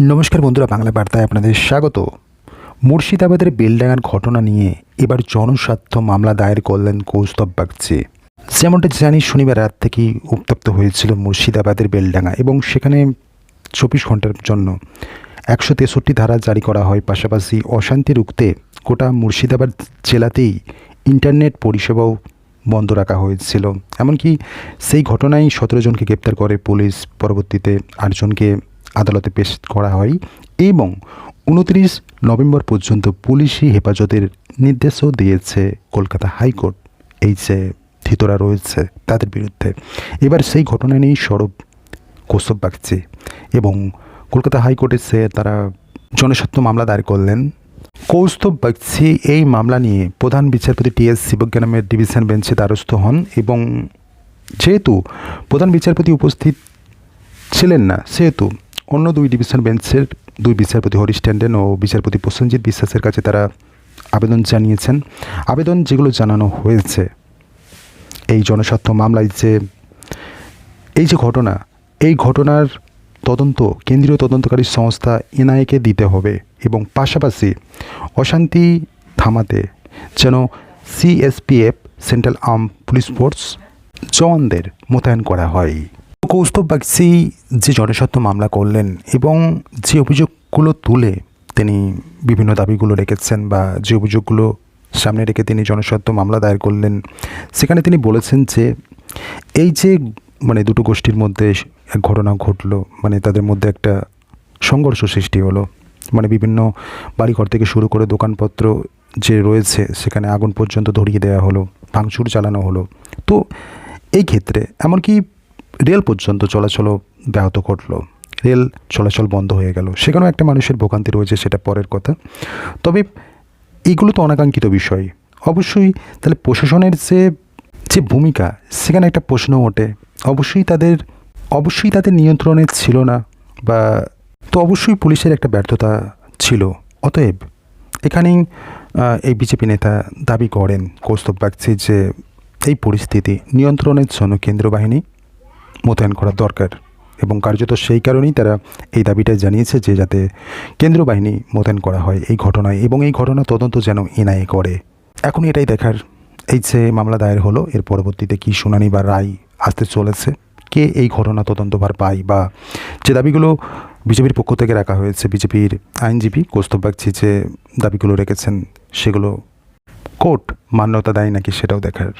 নমস্কার বন্ধুরা, বাংলা বার্তায় আপনাদের স্বাগত। মুর্শিদাবাদের বেলডাঙ্গার ঘটনা নিয়ে এবার জনস্বার্থ মামলা দায়ের করলেন কৌস্তব বাগচি। যেমনটা জানি, শনিবার রাত থেকেই উত্তপ্ত হয়েছিল মুর্শিদাবাদের বেলডাঙ্গা এবং সেখানে চব্বিশ ঘণ্টার জন্য একশো তেষট্টি ধারা জারি করা হয়। পাশাপাশি অশান্তি রুখতে গোটা মুর্শিদাবাদ জেলাতেই ইন্টারনেট পরিষেবাও বন্ধ রাখা হয়েছিল। এমনকি সেই ঘটনায় সতেরো জনকে গ্রেপ্তার করে পুলিশ। পরবর্তীতে আটজনকে আদালতে পেশ করা হয় এবং উনত্রিশ নভেম্বর পর্যন্ত পুলিশি হেফাজতের নির্দেশও দিয়েছে কলকাতা হাইকোর্ট। এই যে ধৃতরা রয়েছে তাদের বিরুদ্ধে। এবার সেই ঘটনা নিয়েই সরব কৌস্তব বাগচি এবং কলকাতা হাইকোর্টে সে তারা জনস্বার্থ মামলা দায়ের করলেন। কৌস্তব বাগচি এই মামলা নিয়ে প্রধান বিচারপতি টি এস শিবজ্ঞানমের ডিভিশন বেঞ্চে দ্বারস্থ হন এবং যেহেতু প্রধান বিচারপতি উপস্থিত ছিলেন না, সেহেতু অন্য দুই ডিভিশন বেঞ্চের দুই বিচারপতি হরিশ ট্যান্ডেন ও বিচারপতি প্রসেনজিৎ বিশ্বাসের কাছে তারা আবেদন জানিয়েছেন। আবেদন যেগুলো জানানো হয়েছে, এই জনস্বার্থ মামলায় যে এই যে ঘটনা, এই ঘটনার তদন্ত, কেন্দ্রীয় তদন্তকারী সংস্থা এনআইকে দিতে হবে এবং পাশাপাশি অশান্তি থামাতে যেন CSPF, central arm police force জওয়ানদের মোতায়েন করা হয়। কৌস্তব বাগচি যে জনস্বার্থ মামলা করলেন এবং যে অভিযোগগুলো তুলে তিনি বিভিন্ন দাবিগুলো রেখেছেন বা যে অভিযোগগুলো সামনে রেখে তিনি জনস্বার্থ মামলা দায়ের করলেন, সেখানে তিনি বলেছেন যে এই যে মানে দুটো গোষ্ঠীর মধ্যে এক ঘটনা ঘটলো মানে তাদের মধ্যে একটা সংঘর্ষ সৃষ্টি হলো মানে বিভিন্ন বাড়িঘর থেকে শুরু করে দোকানপত্র যে রয়েছে সেখানে আগুন পর্যন্ত ধরিয়ে দেওয়া হলো, ভাঙচুর চালানো হলো। তো এই ক্ষেত্রে এমনকি রেল পর্যন্ত চলাচলও ব্যাহত ঘটলো। রেল চলাচল বন্ধ হয়ে গেল। সেখানেও একটা মানুষের ভোগান্তি রয়েছে, সেটা পরের কথা। তবে এগুলো তো অনাকাঙ্ক্ষিত বিষয়। অবশ্যই তাহলে প্রশাসনের যে যে ভূমিকা, সেখানে একটা প্রশ্ন ওঠে। অবশ্যই তাদের অবশ্যই তাদের নিয়ন্ত্রণে ছিল না বা তো অবশ্যই পুলিশের একটা ব্যর্থতা ছিল। অতএব এখানেই এই বিজেপি নেতা দাবি করেন কৌস্তব বাগচি যে, এই পরিস্থিতি নিয়ন্ত্রণের জন্য কেন্দ্র বাহিনী মোতায়েন করা দরকার। এবং কার্যত সেই কারণেই তারা এই দাবিটা জানিয়েছে যে যাতে কেন্দ্র বাহিনী মোতায়েন করা হয় এই ঘটনায় এবং এই ঘটনা তদন্ত যেন এনআইএ করে। এখন এটাই দেখার এই যে মামলা দায়ের হলো, এর পরবর্তীতে কী শুনানি বা রায় আসতে চলেছে, কে এই ঘটনা তদন্তভার পায় বা যে দাবিগুলো বিজেপির পক্ষ থেকে রাখা হয়েছে, বিজেপির আইনজীবী কৌস্তব বাগচি যে দাবিগুলো রেখেছেন, সেগুলো কোর্ট মান্যতা দেয় নাকি সেটাও দেখার